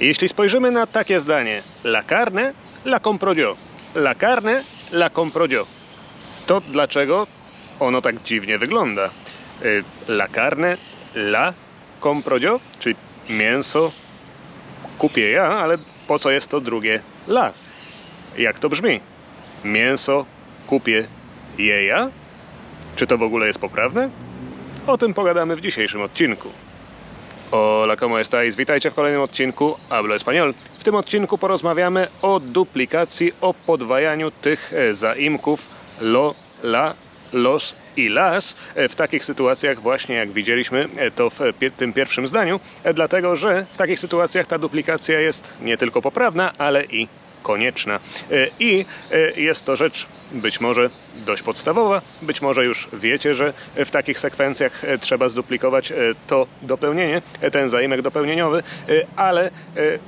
Jeśli spojrzymy na takie zdanie La carne, la compro. La carne, la compro. To dlaczego ono tak dziwnie wygląda? Y, La carne, la compro czyli mięso kupię ja, ale po co jest to drugie la? Jak to brzmi? Mięso kupię je ja? Czy to w ogóle jest poprawne? O tym pogadamy w dzisiejszym odcinku. Hola, ¿cómo estáis? Witajcie w kolejnym odcinku Hablo Español. W tym odcinku porozmawiamy o duplikacji, o podwajaniu tych e, zaimków lo, la, los i las e, w takich sytuacjach właśnie jak widzieliśmy e, to w tym pierwszym zdaniu, dlatego że w takich sytuacjach ta duplikacja jest nie tylko poprawna, ale i konieczna. I jest to rzecz być może dość podstawowa, być może już wiecie, że w takich sekwencjach e, trzeba zduplikować e, to dopełnienie, e, ten zaimek dopełnieniowy, ale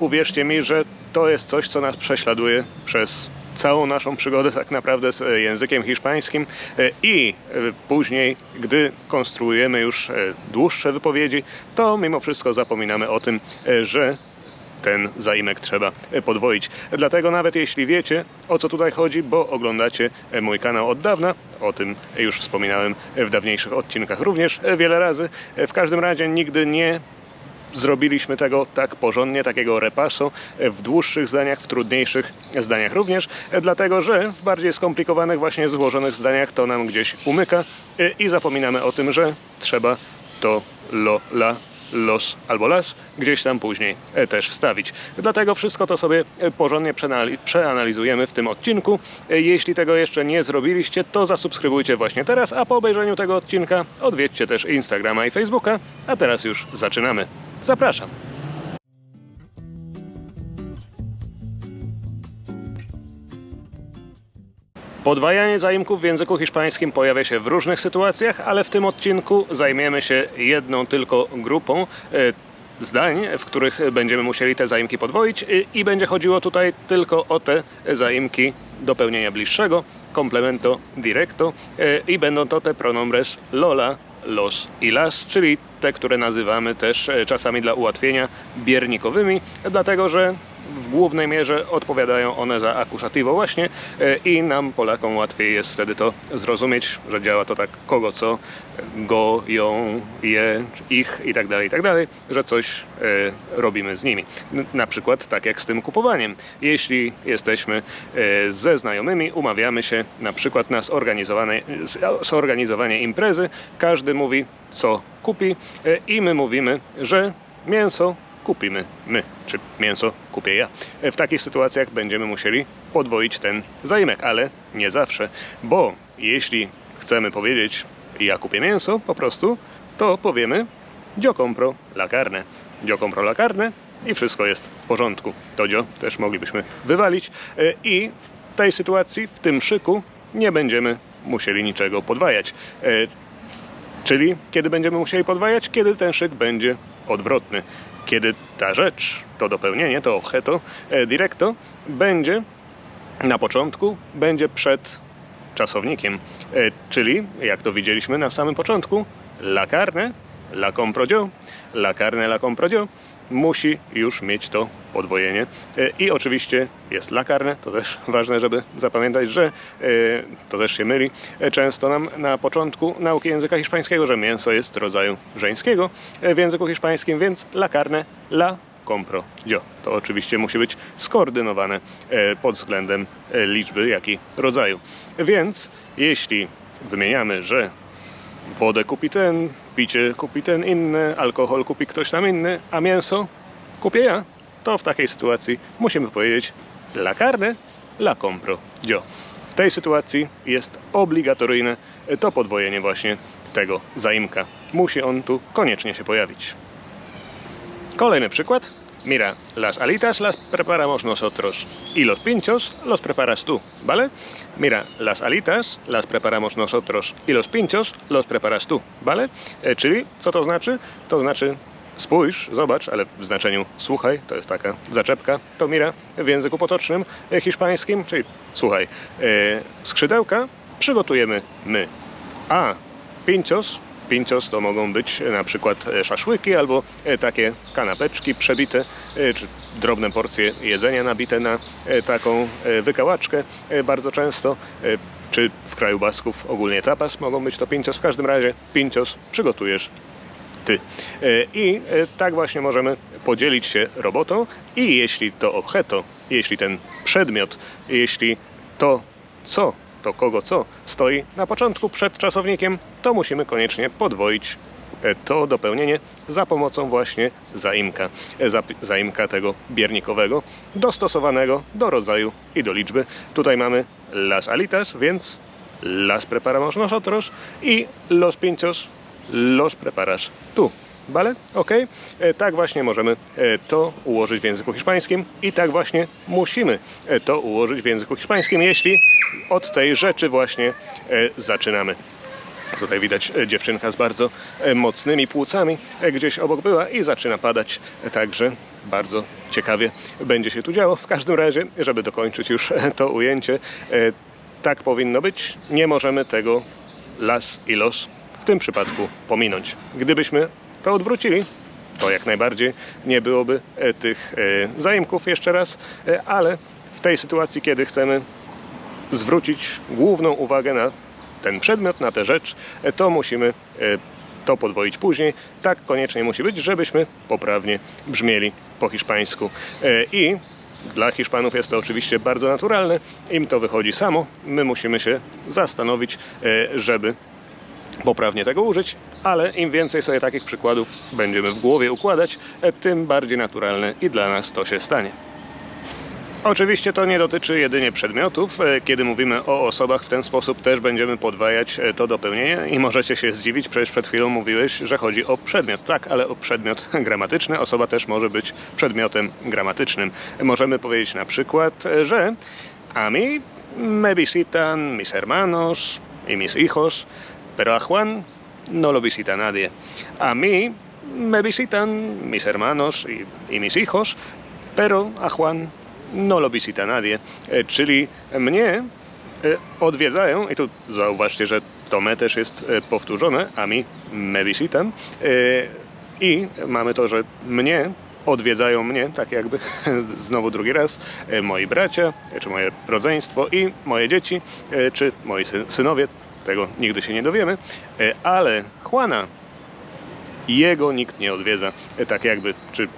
uwierzcie mi, że to jest coś, co nas prześladuje przez całą naszą przygodę tak naprawdę z językiem hiszpańskim i później, gdy konstruujemy już dłuższe wypowiedzi, to mimo wszystko zapominamy o tym, że ten zaimek trzeba e, podwoić. Dlatego nawet jeśli wiecie o co tutaj chodzi, bo oglądacie e, mój kanał od dawna, o tym już wspominałem w dawniejszych odcinkach również e, wiele razy. E, W każdym razie nigdy nie zrobiliśmy tego tak porządnie, takiego repasu e, w dłuższych zdaniach, w trudniejszych zdaniach również, e, dlatego że w bardziej skomplikowanych, właśnie złożonych zdaniach to nam gdzieś umyka e, i zapominamy o tym, że trzeba to lo, la, los albo las gdzieś tam później e, też wstawić. Dlatego wszystko to sobie e, porządnie przeanali- przeanalizujemy w tym odcinku. E, Jeśli tego jeszcze nie zrobiliście, to zasubskrybujcie właśnie teraz, a po obejrzeniu tego odcinka odwiedźcie też Instagrama i Facebooka. A teraz już zaczynamy. Zapraszam. Podwajanie zaimków w języku hiszpańskim pojawia się w różnych sytuacjach, ale w tym odcinku zajmiemy się jedną tylko grupą e, zdań, w których będziemy musieli te zaimki podwoić i- i będzie chodziło tutaj tylko o te zaimki dopełnienia bliższego, complemento directo e, i będą to te pronombres lola, los i las, czyli te, które nazywamy też e, czasami dla ułatwienia biernikowymi, dlatego że w głównej mierze odpowiadają one za akusativo właśnie e, i nam Polakom łatwiej jest wtedy to zrozumieć, że działa to tak kogo co, go, ją, je, ich i tak dalej, i tak dalej, że coś e, robimy z nimi. Na przykład tak jak z tym kupowaniem. Jeśli jesteśmy e, ze znajomymi, umawiamy się na przykład na zorganizowane, zorganizowanie imprezy, każdy mówi co kupi i my mówimy, że mięso kupimy my, czy mięso kupię ja. W takich sytuacjach będziemy musieli podwoić ten zaimek, ale nie zawsze, bo jeśli chcemy powiedzieć ja kupię mięso po prostu, to powiemy yo compro la carne. Yo compro la carne i wszystko jest w porządku. To yo też moglibyśmy wywalić e, i w tej sytuacji, w tym szyku nie będziemy musieli niczego podwajać. E, Czyli kiedy będziemy musieli podwajać? Kiedy ten szyk będzie odwrotny. Kiedy ta rzecz, to dopełnienie, to objeto e, directo będzie na początku, będzie przed czasownikiem. E, Czyli, jak to widzieliśmy na samym początku, la carne, la compro la carne, la compro musi już mieć to podwojenie. E, I oczywiście jest la carne, to też ważne, żeby zapamiętać, że e, to też się myli e, często nam na początku nauki języka hiszpańskiego, że mięso jest rodzaju żeńskiego w języku hiszpańskim, więc la carne, la compro yo. To oczywiście musi być skoordynowane pod względem liczby, jak i rodzaju. Więc jeśli wymieniamy, że wodę kupi ten, picie kupi ten inny, alkohol kupi ktoś tam inny, a mięso kupię ja, to w takiej sytuacji musimy powiedzieć la carne, la compro yo. W tej sytuacji jest obligatoryjne to podwojenie właśnie tego zaimka. Musi on tu koniecznie się pojawić. Kolejny przykład. Mira, las alitas las preparamos nosotros y los pinchos los preparas tú, ¿vale? Mira, las alitas las preparamos nosotros y los pinchos los preparas tú, ¿vale? E, czyli co to znaczy? To znaczy spójrz, zobacz, ale w znaczeniu słuchaj, to jest taka zaczepka, to mira w języku potocznym e, hiszpańskim, czyli słuchaj, e, skrzydełka przygotujemy my, a pinchos Pinchos to mogą być na przykład e, szaszłyki albo e, takie kanapeczki przebite e, czy drobne porcje jedzenia nabite na e, taką e, wykałaczkę e, bardzo często, e, czy w kraju Basków ogólnie tapas, mogą być to pincios. W każdym razie pincios przygotujesz ty. E, I e, tak właśnie możemy podzielić się robotą i jeśli to objeto, jeśli ten przedmiot, jeśli to co, to kogo co stoi na początku przed czasownikiem, to musimy koniecznie podwoić e, to dopełnienie za pomocą właśnie zaimka, e, zaimka tego biernikowego, dostosowanego do rodzaju i do liczby. Tutaj mamy las alitas, więc las preparamos nosotros i los pinchos los preparas tu. Vale? Ok? E, Tak właśnie możemy e, to ułożyć w języku hiszpańskim i tak właśnie musimy e, to ułożyć w języku hiszpańskim, jeśli od tej rzeczy właśnie zaczynamy. Tutaj widać dziewczynka z bardzo mocnymi płucami gdzieś obok była i zaczyna padać, także bardzo ciekawie będzie się tu działo. W każdym razie, żeby dokończyć już to ujęcie, tak powinno być. Nie możemy tego las i los w tym przypadku pominąć. Gdybyśmy to odwrócili, to jak najbardziej nie byłoby e, tych e, zaimków jeszcze raz, e, ale w tej sytuacji, kiedy chcemy zwrócić główną uwagę na ten przedmiot, na tę rzecz, to musimy to podwoić później. Tak koniecznie musi być, żebyśmy poprawnie brzmieli po hiszpańsku. I dla Hiszpanów jest to oczywiście bardzo naturalne, im to wychodzi samo. My musimy się zastanowić, żeby poprawnie tego użyć, ale im więcej sobie takich przykładów będziemy w głowie układać, tym bardziej naturalne i dla nas to się stanie. Oczywiście to nie dotyczy jedynie przedmiotów. Kiedy mówimy o osobach w ten sposób też będziemy podwajać to dopełnienie i możecie się zdziwić, przecież przed chwilą mówiłeś, że chodzi o przedmiot. Tak, ale o przedmiot gramatyczny. Osoba też może być przedmiotem gramatycznym. Możemy powiedzieć na przykład, że a mí me visitan mis hermanos y mis hijos, pero a Juan no lo visita nadie. A mí me visitan mis hermanos y, y mis hijos, pero a Juan no lo visita nadie. E, Czyli mnie e, odwiedzają, i tu zauważcie, że to me też jest e, powtórzone, a mi me visitan. I mamy to, że mnie odwiedzają mnie, tak jakby znowu drugi raz, moi bracia, czy moje rodzeństwo i moje dzieci, czy moi sy- synowie. Tego nigdy się nie dowiemy, E, ale Juana jego nikt nie odwiedza, e, tak jakby, czy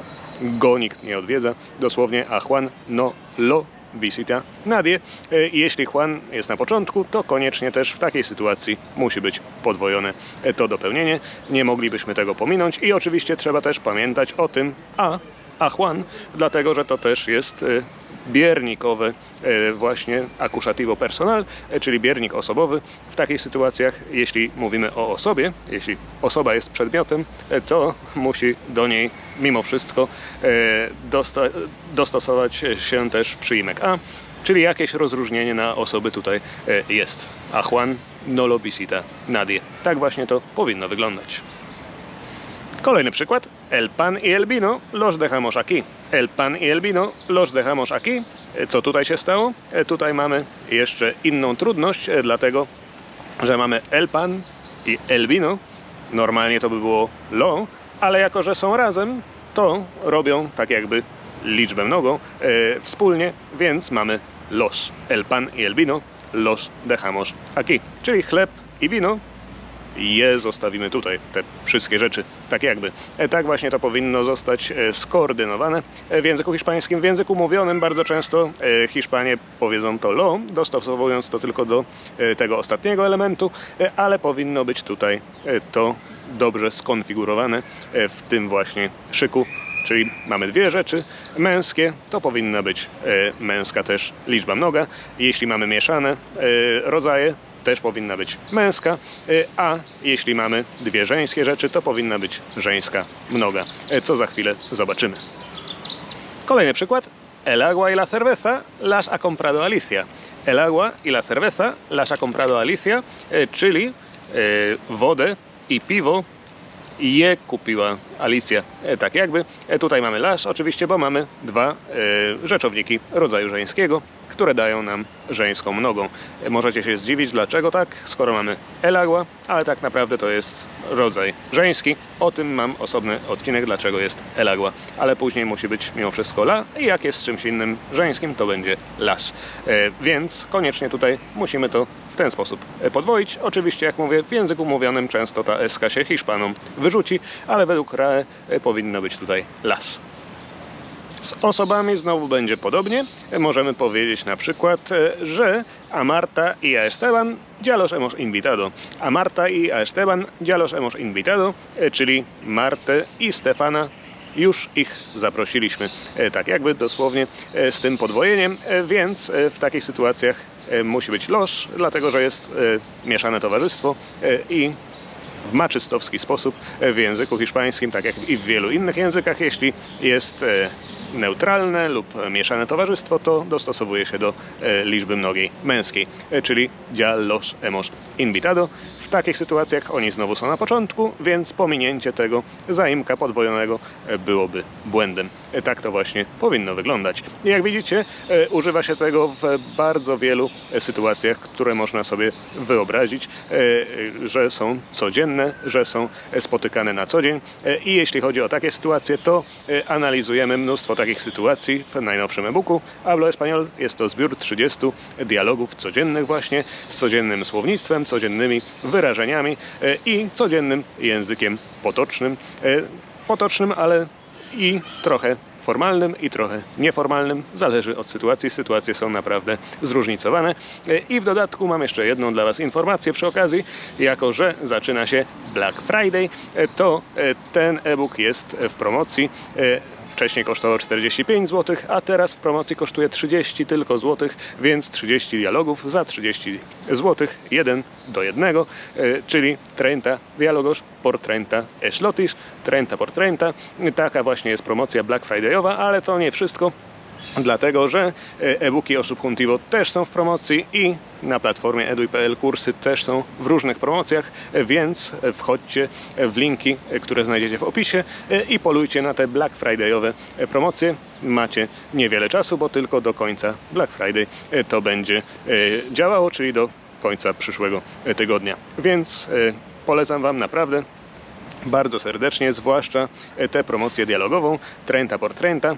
go nikt nie odwiedza, dosłownie, a Juan no lo visita nadie. E, jeśli Juan jest na początku, to koniecznie też w takiej sytuacji musi być podwojone to dopełnienie. Nie moglibyśmy tego pominąć i oczywiście trzeba też pamiętać o tym a, a Juan, dlatego że to też jest biernikowe e, właśnie acusativo personal, e, czyli biernik osobowy. W takich sytuacjach, jeśli mówimy o osobie, jeśli osoba jest przedmiotem, e, to musi do niej mimo wszystko dostosować się też przyimek a, czyli jakieś rozróżnienie na osoby tutaj jest. A Juan no lo visita nadie. Tak właśnie to powinno wyglądać. Kolejny przykład. El pan y el vino los dejamos aquí. El pan y el vino los dejamos aquí. E, Co tutaj się stało? E, Tutaj mamy jeszcze inną trudność, e, dlatego że mamy el pan i el vino. Normalnie to by było lo, ale jako że są razem, to robią tak jakby liczbę mnogą e, wspólnie, więc mamy los. El pan y el vino los dejamos aquí. Czyli chleb i wino je zostawimy tutaj, te wszystkie rzeczy, tak jakby. E, Tak właśnie to powinno zostać e, skoordynowane e, w języku hiszpańskim. W języku mówionym bardzo często Hiszpanie powiedzą to lo, dostosowując to tylko do tego ostatniego elementu, ale powinno być tutaj to dobrze skonfigurowane w tym właśnie szyku. Czyli mamy dwie rzeczy męskie, to powinna być męska też liczba mnoga. Jeśli mamy mieszane rodzaje, też powinna być męska, y, a jeśli mamy dwie żeńskie rzeczy, to powinna być żeńska mnoga, y, co za chwilę zobaczymy. Kolejny przykład. El agua y la cerveza las ha comprado Alicia. El agua y la cerveza las ha comprado Alicia, y, czyli wodę i piwo je kupiła Alicja. Tak jakby. Tutaj mamy las oczywiście, bo mamy dwa rzeczowniki rodzaju żeńskiego, które dają nam żeńską nogą. Możecie się zdziwić, dlaczego tak, skoro mamy el agua, ale tak naprawdę to jest rodzaj żeński. O tym mam osobny odcinek, dlaczego jest el agua, ale później musi być mimo wszystko la i jak jest czymś innym żeńskim, to będzie las. E, Więc koniecznie tutaj musimy to w ten sposób e, podwoić. Oczywiście, jak mówię, w języku mówionym często ta SK się Hiszpanom wyrzuci, ale według RAE powinno być tutaj las. Z osobami znowu będzie podobnie. Możemy powiedzieć na przykład, e, że a Marta y a Esteban ya los hemos invitado. A Marta y a Esteban ya los hemos invitado, e, czyli Martę i Stefana już ich zaprosiliśmy. E, Tak jakby dosłownie z tym podwojeniem, więc w takich sytuacjach musi być los, dlatego że jest mieszane towarzystwo i w maczystowski sposób w języku hiszpańskim, tak jak i w wielu innych językach, jeśli jest neutralne lub mieszane towarzystwo, to dostosowuje się do e, liczby mnogiej męskiej, e, czyli ya los hemos invitado. W takich sytuacjach oni znowu są na początku, więc pominięcie tego zaimka podwojonego e, byłoby błędem. Tak to właśnie powinno wyglądać. Jak widzicie, używa się tego w bardzo wielu sytuacjach, które można sobie wyobrazić, że są codzienne, że są spotykane na co dzień. I jeśli chodzi o takie sytuacje, to analizujemy mnóstwo takich sytuacji w najnowszym e-booku. Hablo Español jest to zbiór 30 dialogów codziennych właśnie, z codziennym słownictwem, codziennymi wyrażeniami e, i codziennym językiem potocznym. E, Potocznym, ale i trochę formalnym i trochę nieformalnym. Zależy od sytuacji. Sytuacje są naprawdę zróżnicowane. E, I w dodatku mam jeszcze jedną dla Was informację przy okazji. Jako, że zaczyna się Black Friday, to ten e-book jest w promocji. Wcześniej kosztował 45 zł, a teraz w promocji kosztuje 30 tylko złotych, więc 30 dialogów za 30 zł, 1 do 1, e, czyli 30 dialogos por 30 eslotis, 30 por 30. Taka właśnie jest promocja Black Friday'owa, ale to nie wszystko. Dlatego, że e, e-booki o Subjuntivo też są w promocji i na platformie eduj.pl kursy też są w różnych promocjach, więc wchodźcie w linki, e, które znajdziecie w opisie e, i polujcie na te Black Friday'owe promocje. Macie niewiele czasu, bo tylko do końca Black Friday to będzie działało, czyli do końca przyszłego tygodnia. Więc polecam Wam naprawdę bardzo serdecznie, zwłaszcza tę promocję dialogową 30 por 30.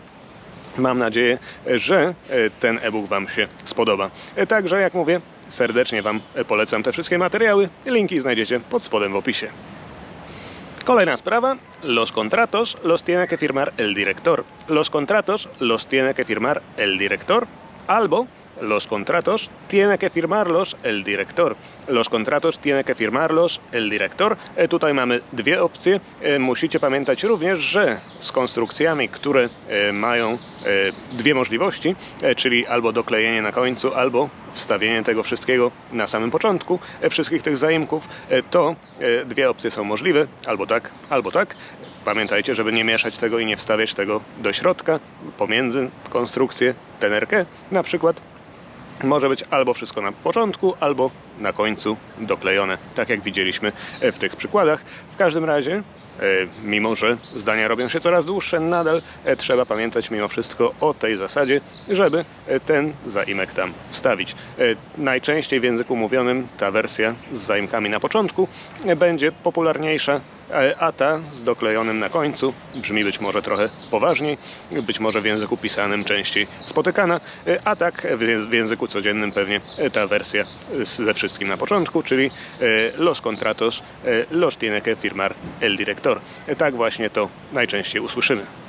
Mam nadzieję, że e, ten e-book Wam się spodoba. E, Także, jak mówię, serdecznie Wam e, polecam te wszystkie materiały. Linki znajdziecie pod spodem w opisie. Kolejna sprawa, los contratos los tiene que firmar el director. Los contratos los tiene que firmar el director albo los contratos tiene que firmarlos el director. Los contratos tiene que firmarlos el director. E, Tutaj mamy dwie opcje. E, Musicie pamiętać również, że z konstrukcjami, które e, mają dwie możliwości, czyli albo doklejenie na końcu, albo wstawienie tego wszystkiego na samym początku, wszystkich tych zaimków, to dwie opcje są możliwe, albo tak, albo tak. Pamiętajcie, żeby nie mieszać tego i nie wstawiać tego do środka, pomiędzy konstrukcję tenerkę na przykład. Może być albo wszystko na początku, albo na końcu doklejone, tak jak widzieliśmy e, w tych przykładach. W każdym razie, e, mimo że zdania robią się coraz dłuższe, nadal e, trzeba pamiętać mimo wszystko o tej zasadzie, żeby ten zaimek tam wstawić. Najczęściej w języku mówionym ta wersja z zaimkami na początku będzie popularniejsza, a ta z doklejonym na końcu brzmi być może trochę poważniej, być może w języku pisanym częściej spotykana, a tak w jęz- w języku codziennym pewnie ta wersja ze wszystkim na początku, czyli e, los contratos e, los tiene que firmar el director. E, Tak właśnie to najczęściej usłyszymy.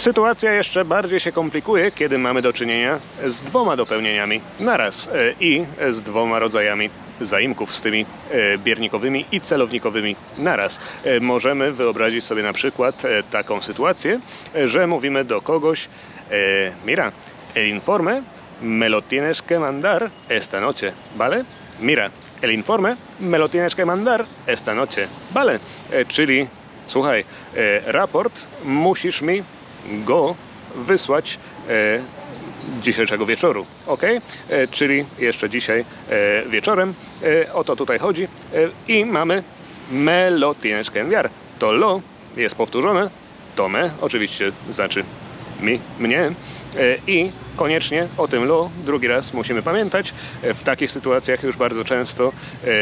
Sytuacja jeszcze bardziej się komplikuje, kiedy mamy do czynienia z dwoma dopełnieniami naraz e, i z dwoma rodzajami zaimków, z tymi e, biernikowymi i celownikowymi naraz. E, Możemy wyobrazić sobie na przykład taką sytuację, że mówimy do kogoś mira, el informe me lo tienes que mandar esta noche, ¿vale? Mira, el informe me lo tienes que mandar esta noche, ¿vale? Czyli słuchaj, raport musisz mi go wysłać e, dzisiejszego wieczoru, ok? E, czyli jeszcze dzisiaj e, wieczorem. O to tutaj chodzi. I mamy me lo tienes que enviar. To lo jest powtórzone, to me oczywiście znaczy mi, mnie i koniecznie o tym lo drugi raz musimy pamiętać. W takich sytuacjach już bardzo często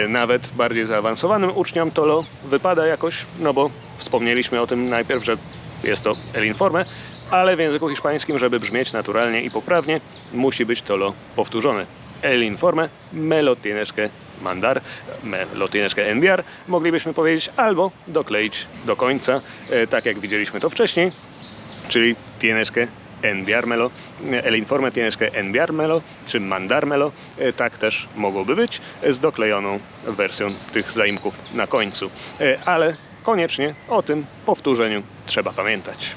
nawet bardziej zaawansowanym uczniom to lo wypada jakoś, no bo wspomnieliśmy o tym najpierw, że jest to el informe, ale w języku hiszpańskim, żeby brzmieć naturalnie i poprawnie, musi być to lo powtórzone. El informe me lo tienes que mandar, me lo tienes que enviar, moglibyśmy powiedzieć, albo dokleić do końca, e, tak jak widzieliśmy to wcześniej, czyli tienes que enviármelo, el informe tienes que enviármelo, czy mandármelo, e, tak też mogłoby być, e, z doklejoną wersją tych zaimków na końcu. E, Ale koniecznie o tym powtórzeniu trzeba pamiętać.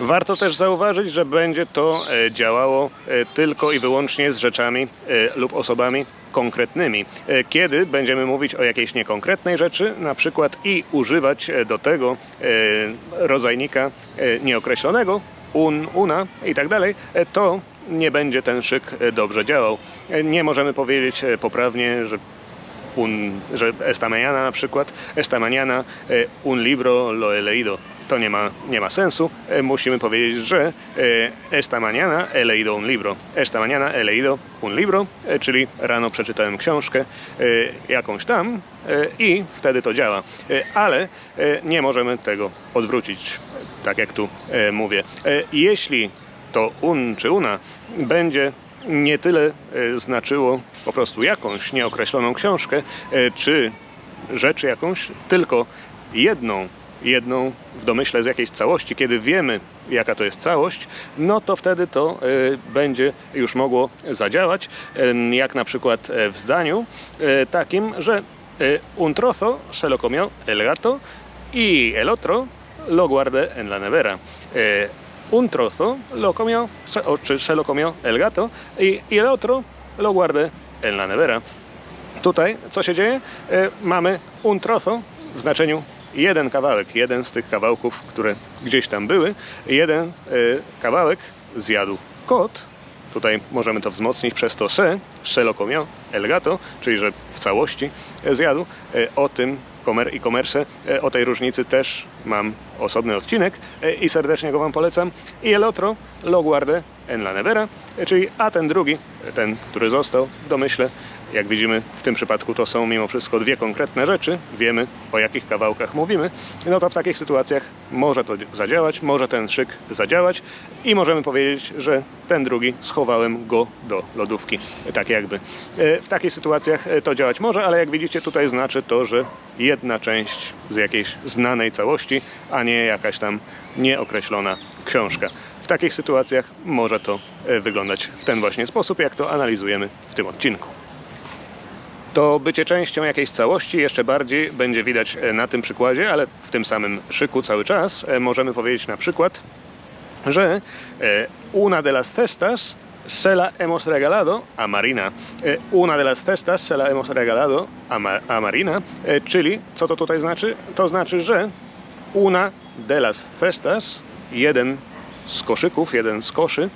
Warto też zauważyć, że będzie to e, działało e, tylko i wyłącznie z rzeczami e, lub osobami konkretnymi. Kiedy będziemy mówić o jakiejś niekonkretnej rzeczy, na przykład i używać do tego rodzajnika nieokreślonego, un, una i tak dalej, to nie będzie ten szyk dobrze działał. Nie możemy powiedzieć poprawnie, że un, że esta mañana na przykład, esta mañana e, un libro lo he leído. To nie ma, nie ma sensu. E, Musimy powiedzieć, że e, esta mañana he leído un libro. Esta mañana he leído un libro, czyli rano przeczytałem książkę jakąś tam i wtedy to działa. Ale nie możemy tego odwrócić, tak jak tu mówię. Jeśli to un czy una będzie nie tyle e, znaczyło po prostu jakąś nieokreśloną książkę, e, czy rzecz jakąś, tylko jedną, jedną w domyśle z jakiejś całości, kiedy wiemy, jaka to jest całość, no to wtedy to e, będzie już mogło zadziałać, jak na przykład w zdaniu takim, że un trozo se lo comió el gato y el otro lo guardé en la nevera. Un trozo lo comió, o, se lo comió el gato y, y el otro lo guardé en la nevera. Tutaj co się dzieje? E, mamy un trozo w znaczeniu jeden kawałek, jeden z tych kawałków, które gdzieś tam były. Jeden e, kawałek zjadł kot. Tutaj możemy to wzmocnić przez to se, se lo comió el gato, czyli że w całości zjadł. E, O tym i Commerce, e, o tej różnicy też mam osobny odcinek e, i serdecznie go Wam polecam. I el otro lo guardé en la nevera, e, czyli a ten drugi, ten, który został w domyśle, jak widzimy w tym przypadku to są mimo wszystko dwie konkretne rzeczy, wiemy o jakich kawałkach mówimy, no to w takich sytuacjach może to zadziałać, może ten szyk zadziałać i możemy powiedzieć, że ten drugi schowałem go do lodówki, tak jakby. E, W takich sytuacjach e, to działać może, ale jak widzicie tutaj znaczy to, że jedna część z jakiejś znanej całości, a nie jakaś tam nieokreślona książka. W takich sytuacjach może to e, wyglądać w ten właśnie sposób, jak to analizujemy w tym odcinku. To bycie częścią jakiejś całości jeszcze bardziej będzie widać e, na tym przykładzie, ale w tym samym szyku cały czas e, możemy powiedzieć na przykład, że e, una de las cestas se la hemos regalado a Marina. Una de las cestas se la hemos regalado a, Ma a Marina, czyli co to tutaj znaczy? To znaczy, że una de las cestas, jeden z koszyków, jeden z koszy,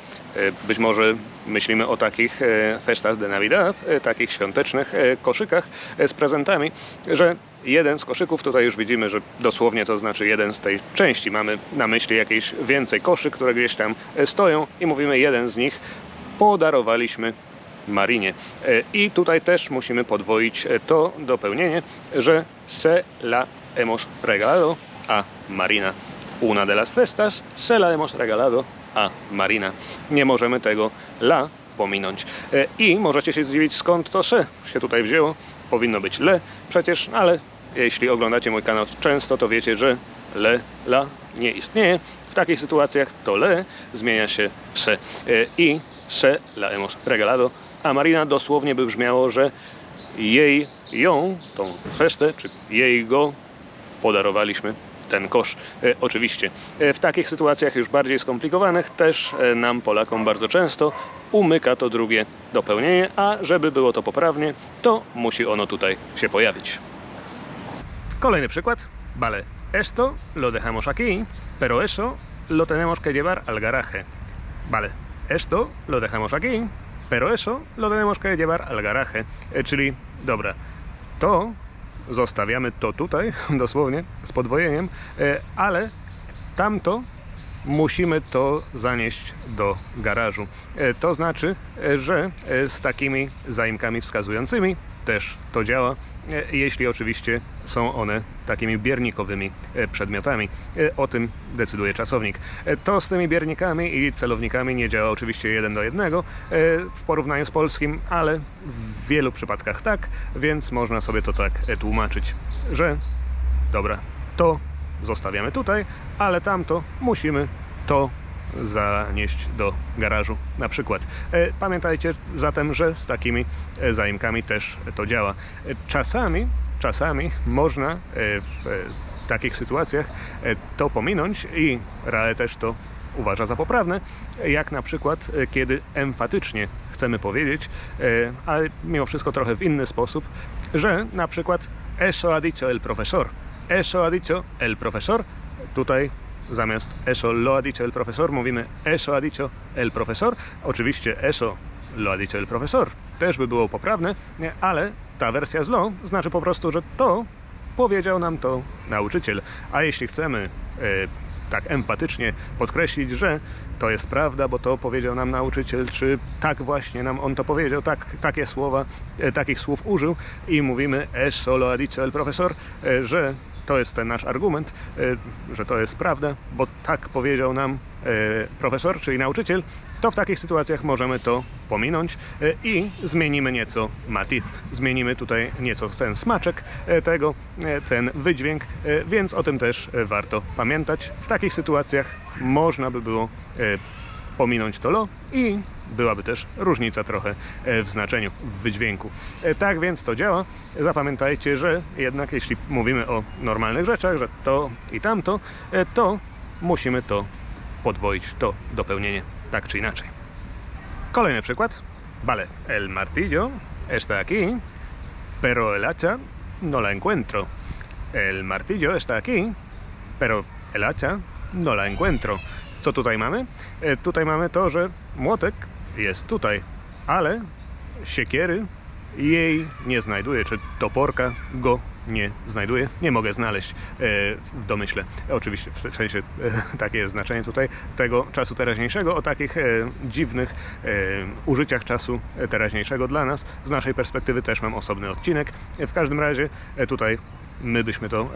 być może myślimy o takich e, cestas de Navidad, e, takich świątecznych e, koszykach e, z prezentami, że jeden z koszyków, tutaj już widzimy, że dosłownie to znaczy jeden z tej części. Mamy na myśli jakieś więcej koszy, które gdzieś tam e, stoją i mówimy jeden z nich podarowaliśmy Marinie. E, I tutaj też musimy podwoić e, to dopełnienie, że se la hemos regalado a Marina. Una de las cestas se la hemos regalado a Marina. Nie możemy tego la pominąć. E, I możecie się zdziwić, skąd to se się tutaj wzięło. Powinno być le przecież, ale jeśli oglądacie mój kanał często, to wiecie, że le, la nie istnieje. W takich sytuacjach to le zmienia się w se. E, I se la hemos regalado a Marina dosłownie by brzmiało, że jej, ją, tą festę, czy jej go podarowaliśmy ten kosz. E, oczywiście e, w takich sytuacjach już bardziej skomplikowanych też e, nam Polakom bardzo często umyka to drugie dopełnienie, a żeby było to poprawnie, to musi ono tutaj się pojawić. Kolejny przykład. Vale, esto lo dejamos aquí, pero eso lo tenemos que llevar al garaje. Vale, esto lo dejamos aquí, pero eso lo tenemos que llevar al garaje. Czyli, dobra, to zostawiamy to tutaj, dosłownie, z podwojeniem, e, ale tamto musimy to zanieść do garażu. E, To znaczy, e, że z takimi zaimkami wskazującymi też to działa, jeśli oczywiście są one takimi biernikowymi e, przedmiotami. E, O tym decyduje czasownik. E, To z tymi biernikami i celownikami nie działa oczywiście jeden do jednego e, w porównaniu z polskim, ale w wielu przypadkach tak, więc można sobie to tak e, tłumaczyć, że dobra, to zostawiamy tutaj, ale tamto musimy to zanieść do garażu na przykład. E, Pamiętajcie zatem, że z takimi e, zaimkami też to działa. E, Czasami, czasami można w takich sytuacjach to pominąć i Rae też to uważa za poprawne, jak na przykład kiedy emfatycznie chcemy powiedzieć, ale mimo wszystko trochę w inny sposób, że na przykład eso ha dicho el profesor. Eso ha dicho el profesor. Tutaj zamiast eso lo ha dicho el profesor mówimy eso ha dicho el profesor. Oczywiście eso lo ha dicho el profesor też by było poprawne, ale ta wersja z lo znaczy po prostu, że to powiedział nam to nauczyciel. A jeśli chcemy e, tak empatycznie podkreślić, że to jest prawda, bo to powiedział nam nauczyciel, czy tak właśnie nam on to powiedział, tak, takie słowa, e, takich słów użył i mówimy eso lo ha dicho el profesor, e, że to jest ten nasz argument, e, że to jest prawda, bo tak powiedział nam e, profesor, czyli nauczyciel, to w takich sytuacjach możemy to pominąć e, i zmienimy nieco matiz. Zmienimy tutaj nieco ten smaczek tego, ten wydźwięk, więc o tym też warto pamiętać. W takich sytuacjach można by było pominąć to lo i byłaby też różnica trochę e, w znaczeniu, w wydźwięku. E, Tak więc to działa. Zapamiętajcie, że jednak jeśli mówimy o normalnych rzeczach, że to i tamto, e, to musimy to podwoić, to dopełnienie, tak czy inaczej. Kolejny przykład. Vale, el martillo está aquí, pero el hacha no la encuentro. El martillo está aquí, pero el hacha no la encuentro. Co tutaj mamy? Tutaj mamy to, że młotek jest tutaj, ale siekiery jej nie znajduję, czy toporka go nie znajduję. Nie mogę znaleźć e, w domyśle. Oczywiście, w sensie e, takie jest znaczenie tutaj tego czasu teraźniejszego, o takich e, dziwnych użyciach czasu teraźniejszego dla nas. Z naszej perspektywy też mam osobny odcinek. W każdym razie tutaj my byśmy to e,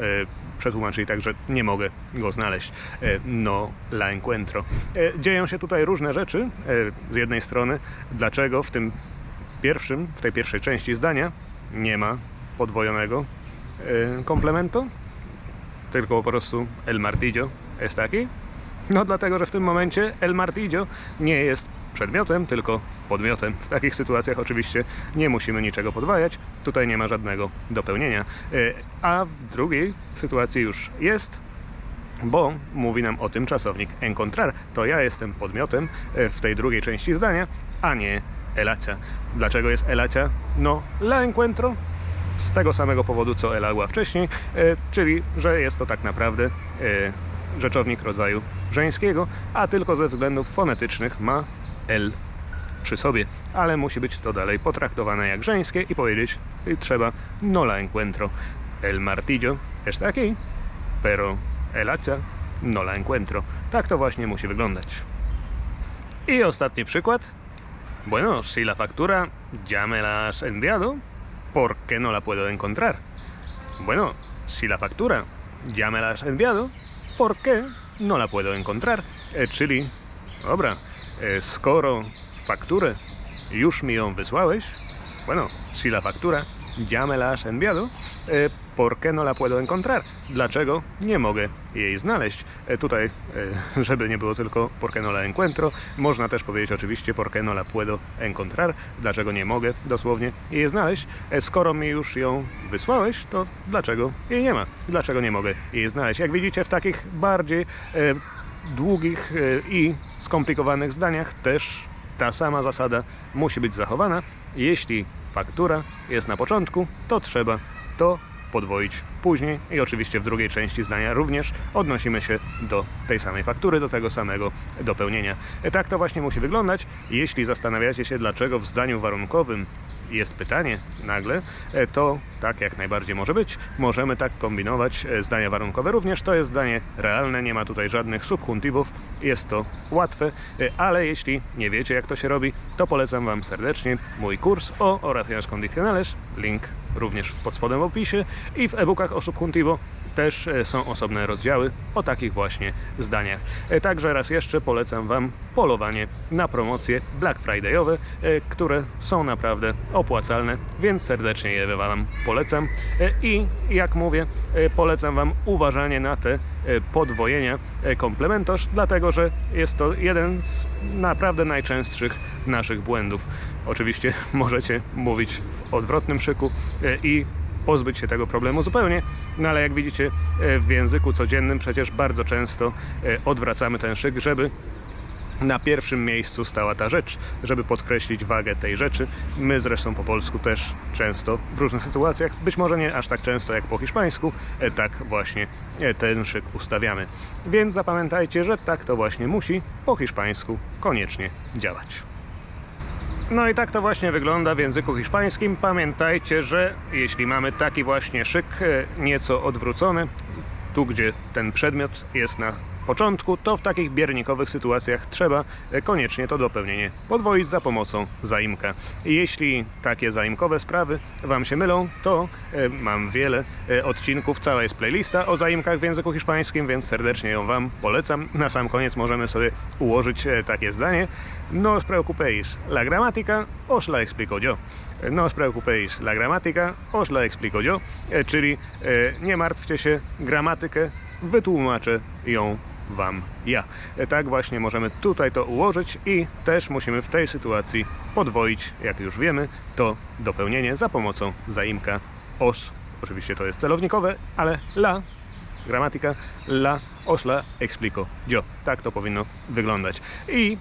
przetłumaczyli tak, że nie mogę go znaleźć. E, no la encuentro. E, dzieją się tutaj różne rzeczy. Z jednej strony, dlaczego w tym pierwszym, w tej pierwszej części zdania nie ma podwojonego komplementu, tylko po prostu el martillo jest taki? No dlatego, że w tym momencie el martillo nie jest przedmiotem, tylko podmiotem. W takich sytuacjach oczywiście nie musimy niczego podwajać, tutaj nie ma żadnego dopełnienia. E, A w drugiej sytuacji już jest, bo mówi nam o tym czasownik encontrar. To ja jestem podmiotem e, w tej drugiej części zdania, a nie elacia. Dlaczego jest elacia? No, la encuentro z tego samego powodu, co el agua wcześniej, e, czyli, że jest to tak naprawdę rzeczownik rodzaju żeńskiego, a tylko ze względów fonetycznych ma el przy sobie, ale musi być to dalej potraktowane jak żeńskie i powiedzieć y, trzeba no la encuentro. El martillo está aquí, pero el hacha no la encuentro. Tak to właśnie musi wyglądać. I ostatni przykład. Bueno, si la factura ya me la has enviado, ¿por qué no la puedo encontrar? Bueno, si la factura ya me la has enviado, ¿por qué no la puedo encontrar? E, czyli, dobra, skoro fakturę już mi ją wysłałeś, bueno, si la factura ya me la has enviado, e, ¿por qué no la puedo encontrar? Dlaczego nie mogę jej znaleźć? E, tutaj, e, żeby nie było tylko ¿por qué no la encuentro, można też powiedzieć oczywiście ¿por qué no la puedo encontrar? Dlaczego nie mogę dosłownie jej znaleźć? E, skoro mi już ją wysłałeś, to dlaczego jej nie ma? Dlaczego nie mogę jej znaleźć? Jak widzicie, w takich bardziej e, długich e, i skomplikowanych zdaniach też ta sama zasada musi być zachowana. Jeśli faktura jest na początku, to trzeba to podwoić później i oczywiście w drugiej części zdania również odnosimy się do tej samej faktury, do tego samego dopełnienia. Tak to właśnie musi wyglądać. Jeśli zastanawiacie się, dlaczego w zdaniu warunkowym jest pytanie nagle, e, to tak jak najbardziej może być. Możemy tak kombinować e, zdania warunkowe. Również to jest zdanie realne, nie ma tutaj żadnych subjuntywów, jest to łatwe, e, ale jeśli nie wiecie jak to się robi, to polecam Wam serdecznie mój kurs o oraciones condicionales, link również pod spodem w opisie i w e-bookach o subjuntivo też e, są osobne rozdziały o takich właśnie zdaniach. E, Także raz jeszcze polecam Wam polowanie na promocje Black Friday'owe, e, które są naprawdę opłacalne, więc serdecznie je Wam polecam. I jak mówię, polecam Wam uważanie na te podwojenia komplementosz, dlatego że jest to jeden z naprawdę najczęstszych naszych błędów. Oczywiście możecie mówić w odwrotnym szyku e, i pozbyć się tego problemu zupełnie, no ale jak widzicie e, w języku codziennym przecież bardzo często e, odwracamy ten szyk, żeby na pierwszym miejscu stała ta rzecz, żeby podkreślić wagę tej rzeczy. My zresztą po polsku też często w różnych sytuacjach, być może nie aż tak często jak po hiszpańsku, tak właśnie ten szyk ustawiamy. Więc zapamiętajcie, że tak to właśnie musi po hiszpańsku koniecznie działać. No i tak to właśnie wygląda w języku hiszpańskim. Pamiętajcie, że jeśli mamy taki właśnie szyk e, nieco odwrócony, tu gdzie ten przedmiot jest na początku, to w takich biernikowych sytuacjach trzeba e, koniecznie to dopełnienie podwoić za pomocą zaimka. Jeśli takie zaimkowe sprawy Wam się mylą, to e, mam wiele e, odcinków, cała jest playlista o zaimkach w języku hiszpańskim, więc serdecznie ją Wam polecam. Na sam koniec możemy sobie ułożyć takie zdanie. No os preocupéis, la gramática os la explico yo. No os preocupéis, la gramática os la explico yo. Czyli nie martwcie się, gramatykę wytłumaczę ją Wam ja. E, Tak właśnie możemy tutaj to ułożyć i też musimy w tej sytuacji podwoić, jak już wiemy, to dopełnienie za pomocą zaimka os. Oczywiście to jest celownikowe, ale la gramatyka la os la explico yo. Tak to powinno wyglądać. I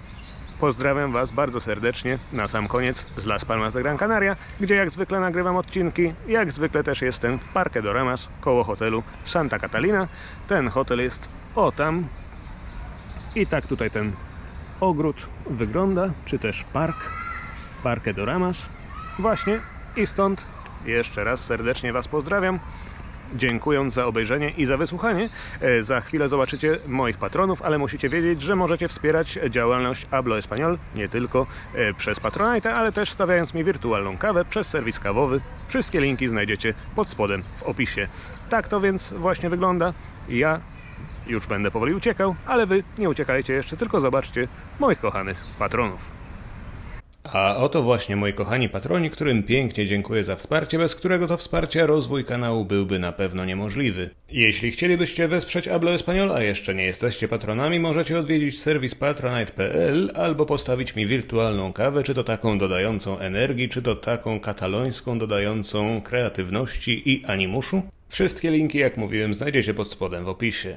Pozdrawiam Was bardzo serdecznie na sam koniec z Las Palmas de Gran Canaria, gdzie jak zwykle nagrywam odcinki. Jak zwykle też jestem w Parque Doramas koło hotelu Santa Catalina. Ten hotel jest o tam. I tak tutaj ten ogród wygląda, czy też park Parque Doramas. Właśnie i stąd jeszcze raz serdecznie Was pozdrawiam. Dziękując za obejrzenie i za wysłuchanie. E, Za chwilę zobaczycie moich patronów, ale musicie wiedzieć, że możecie wspierać działalność Hablo Español nie tylko e, przez Patronite, ale też stawiając mi wirtualną kawę przez serwis kawowy. Wszystkie linki znajdziecie pod spodem w opisie. Tak to więc właśnie wygląda. Ja już będę powoli uciekał, ale wy nie uciekajcie jeszcze, tylko zobaczcie moich kochanych patronów. A oto właśnie moi kochani patroni, którym pięknie dziękuję za wsparcie, bez którego to wsparcia rozwój kanału byłby na pewno niemożliwy. Jeśli chcielibyście wesprzeć Hablo Español, a jeszcze nie jesteście patronami, możecie odwiedzić serwis patronite.pl albo postawić mi wirtualną kawę, czy to taką dodającą energii, czy to taką katalońską dodającą kreatywności i animuszu. Wszystkie linki, jak mówiłem, znajdziecie pod spodem w opisie.